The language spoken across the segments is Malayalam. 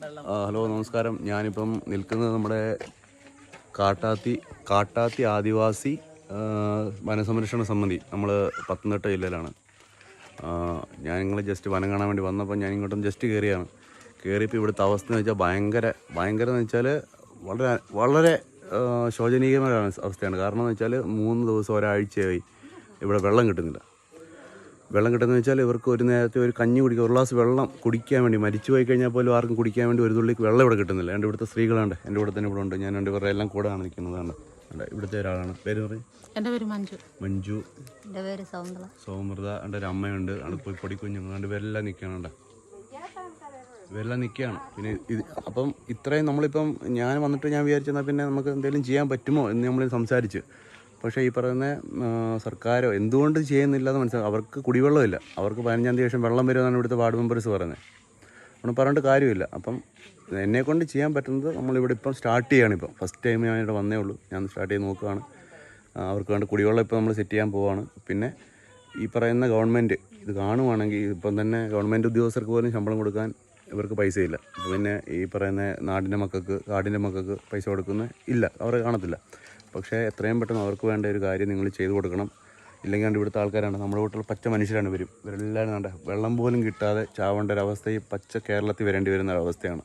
ഹലോ നമസ്കാരം. ഞാനിപ്പം നിൽക്കുന്നത് നമ്മുടെ കാട്ടാത്തി കാട്ടാത്തി ആദിവാസി വനസംരക്ഷണ സമിതി. നമ്മൾ പത്തനംതിട്ട ജില്ലയിലാണ്. ഞാൻ നിങ്ങൾ ജസ്റ്റ് വനം കാണാൻ വേണ്ടി വന്നപ്പോൾ ഞാൻ ഇങ്ങോട്ടും ജസ്റ്റ് കയറിയാണ് കയറിയപ്പോൾ ഇവിടുത്തെ അവസ്ഥ എന്ന് വെച്ചാൽ ഭയങ്കര ഭയങ്കര എന്ന് വെച്ചാൽ വളരെ വളരെ ശോചനീയമായ അവസ്ഥയാണ്. കാരണം എന്ന് വെച്ചാൽ മൂന്ന് ദിവസം ഒരാഴ്ചയായി ഇവിടെ വെള്ളം കിട്ടുന്നില്ല. വെള്ളം കിട്ടുന്നത് വെച്ചാൽ ഇവർക്ക് ഒരു നേരത്തെ ഒരു കഞ്ഞി കുടിക്കുക ഒരു ഗ്ലാസ് വെള്ളം കുടിക്കാൻ വേണ്ടി മരിച്ചു പോയി കഴിഞ്ഞാൽ പോലും ആർക്കും കുടിക്കാൻ വേണ്ടി ഒരു തുള്ളി വെള്ളം ഇവിടെ കിട്ടുന്നില്ല. എന്റെ ഇവിടുത്തെ സ്ത്രീകളാണ് എന്റെ ഇവിടെ തന്നെ ഇവിടെ ഉണ്ട്. ഞാൻ രണ്ട് പേരുടെ എല്ലാം കൂടെ ആണ് നിൽക്കുന്നത് കണ്ടോ? ഉണ്ട് ഇവിടുത്തെ ഒരാളാണ്. പേര് പറയും. എന്റെ പേര് മഞ്ജു. മഞ്ജു. എന്റെ പേര് സൗമൃത എന്റെ ഒരു അമ്മയുണ്ട്. അവിടെ പോയി പൊടിക്കുഞ്ഞുങ്ങൾ രണ്ട് പേരെല്ലാം നിൽക്കണുണ്ട് ഇവരെല്ലാം നിൽക്കുകയാണ്. പിന്നെ ഇത് അപ്പം ഇത്രയും നമ്മളിപ്പം ഞാൻ വന്നിട്ട് ഞാൻ വിചാരിച്ചെന്നാൽ പിന്നെ നമുക്ക് എന്തെങ്കിലും ചെയ്യാൻ പറ്റുമോ എന്ന് നമ്മൾ സംസാരിച്ച്. പക്ഷേ ഈ പറയുന്ന സർക്കാരോ എന്തുകൊണ്ട് ചെയ്യുന്നില്ല എന്ന് മനസ്സിലാവും അവർക്ക് കുടിവെള്ളമില്ല. അവർക്ക് പതിനഞ്ചാം തീയതി ശേഷം വെള്ളം വരുമെന്നാണ് ഇവിടുത്തെ വാർഡ് മെമ്പേഴ്സ് പറയുന്നത്. അതുകൊണ്ട് പറഞ്ഞിട്ട് കാര്യമില്ല. അപ്പം എന്നെക്കൊണ്ട് ചെയ്യാൻ പറ്റുന്നത് നമ്മളിവിടെ ഇപ്പം സ്റ്റാർട്ട് ചെയ്യാണ് ഇപ്പം. ഫസ്റ്റ് ടൈം ഞാൻ ഇവിടെ വന്നേ ഉള്ളൂ. ഞാൻ സ്റ്റാർട്ട് ചെയ്ത് നോക്കുകയാണ്. അവർക്ക് വേണ്ട കുടിവെള്ളം ഇപ്പോൾ നമ്മൾ സെറ്റ് ചെയ്യാൻ പോവാണ്. പിന്നെ ഈ പറയുന്ന ഗവൺമെന്റ് ഇത് കാണുവാണെങ്കിൽ ഇപ്പം തന്നെ ഗവൺമെന്റ് ഉദ്യോഗസ്ഥർക്ക് പോലും ശമ്പളം കൊടുക്കാൻ ഇവർക്ക് പൈസയില്ല. പിന്നെ ഈ പറയുന്ന നാടിന്റെ മക്കൾക്ക് കാടിന്റെ മക്കൾക്ക് പൈസ കൊടുക്കുന്ന ഇല്ല. അവരെ കാണത്തില്ല. പക്ഷേ എത്രയും പെട്ടെന്ന് അവർക്ക് വേണ്ട ഒരു കാര്യം നിങ്ങൾ ചെയ്തു കൊടുക്കണം. ഇല്ലെങ്കിൽ കണ്ട് ഇവിടുത്തെ ആൾക്കാരാണ്. നമ്മുടെ വീട്ടിൽ പച്ച മനുഷ്യരാണ് വരും ഇവരെല്ലാവരും കണ്ട? വെള്ളം പോലും കിട്ടാതെ ചാവേണ്ട ഒരു അവസ്ഥ ഈ പച്ച കേരളത്തിൽ വരേണ്ടി വരുന്ന ഒരു അവസ്ഥയാണ്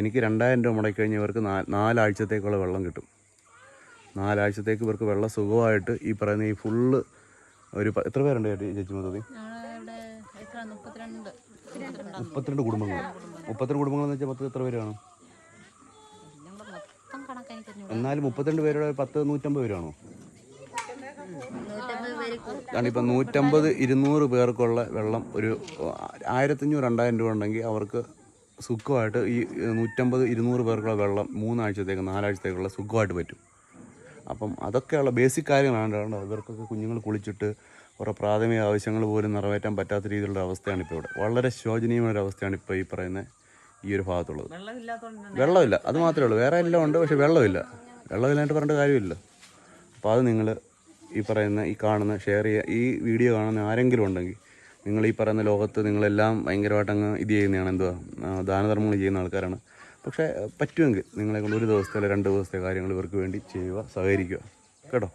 എനിക്ക് രണ്ടായിരം രൂപ മുടക്കഴിഞ്ഞ് കഴിഞ്ഞാൽ ഇവർക്ക് നാലാഴ്ചത്തേക്കുള്ള വെള്ളം കിട്ടും. നാലാഴ്ചത്തേക്ക് ഇവർക്ക് വെള്ളം സുഖമായിട്ട് ഈ പറയുന്ന ഈ ഫുള്ള് ഒരു എത്ര പേരുണ്ട് ചേട്ടി ചേച്ചി മൊത്തത്തിൽ? മുപ്പത്തിരണ്ട്. കുടുംബങ്ങൾ. മുപ്പത്തിരണ്ട് കുടുംബങ്ങൾ എന്ന് വെച്ചാൽ പത്ത് എത്ര പേരാണ് എന്നാലും മുപ്പത്തിരണ്ട് പേരുടെ പത്ത് നൂറ്റമ്പത് പേരാണോ? ഇപ്പം നൂറ്റമ്പത് ഇരുന്നൂറ് പേർക്കുള്ള വെള്ളം ഒരു ആയിരത്തഞ്ഞൂറ് രണ്ടായിരം രൂപ ഉണ്ടെങ്കിൽ അവർക്ക് സുഖമായിട്ട് ഈ നൂറ്റമ്പത് ഇരുന്നൂറ് പേർക്കുള്ള വെള്ളം മൂന്നാഴ്ചത്തേക്ക് നാലാഴ്ചത്തേക്കുള്ള സുഖമായിട്ട് പറ്റും. അപ്പം അതൊക്കെയുള്ള ബേസിക് കാര്യങ്ങളാണ് ഇവർക്കൊക്കെ കുഞ്ഞുങ്ങൾ കുളിച്ചിട്ട് കുറേ പ്രാഥമിക ആവശ്യങ്ങൾ പോലും നിറവേറ്റാൻ പറ്റാത്ത രീതിയിലുള്ള അവസ്ഥയാണ് ഇപ്പോൾ ഇവിടെ. വളരെ ശോചനീയമായ ഒരു അവസ്ഥയാണ് ഇപ്പോൾ ഈ പറയുന്ന ഈ ഒരു ഭാഗത്തുള്ളത്. വെള്ളമില്ല. അത് മാത്രമേ ഉള്ളൂ. വേറെ എല്ലാം ഉണ്ട് പക്ഷെ വെള്ളമില്ല. വെള്ളമില്ലാണ്ട് പറഞ്ഞിട്ട് കാര്യമില്ല. അപ്പോൾ അത് നിങ്ങൾ ഈ പറയുന്ന ഈ കാണുന്ന ഷെയർ ചെയ്യുക ഈ വീഡിയോ കാണുന്ന ആരെങ്കിലും ഉണ്ടെങ്കിൽ നിങ്ങൾ ഈ പറയുന്ന ലോകത്ത് നിങ്ങളെല്ലാം ഭയങ്കരമായിട്ട് അങ്ങ് ഇത് ചെയ്യുന്നതാണ് എന്തുവാ? ദാനധർമ്മങ്ങൾ ചെയ്യുന്ന ആൾക്കാരാണ്. പക്ഷേ പറ്റുമെങ്കിൽ നിങ്ങളെ കൊണ്ട് ഒരു ദിവസത്തെ അല്ലെങ്കിൽ രണ്ട് ദിവസത്തെ കാര്യങ്ങൾ ഇവർക്ക് വേണ്ടി ചെയ്യുക സഹകരിക്കുക. കേട്ടോ?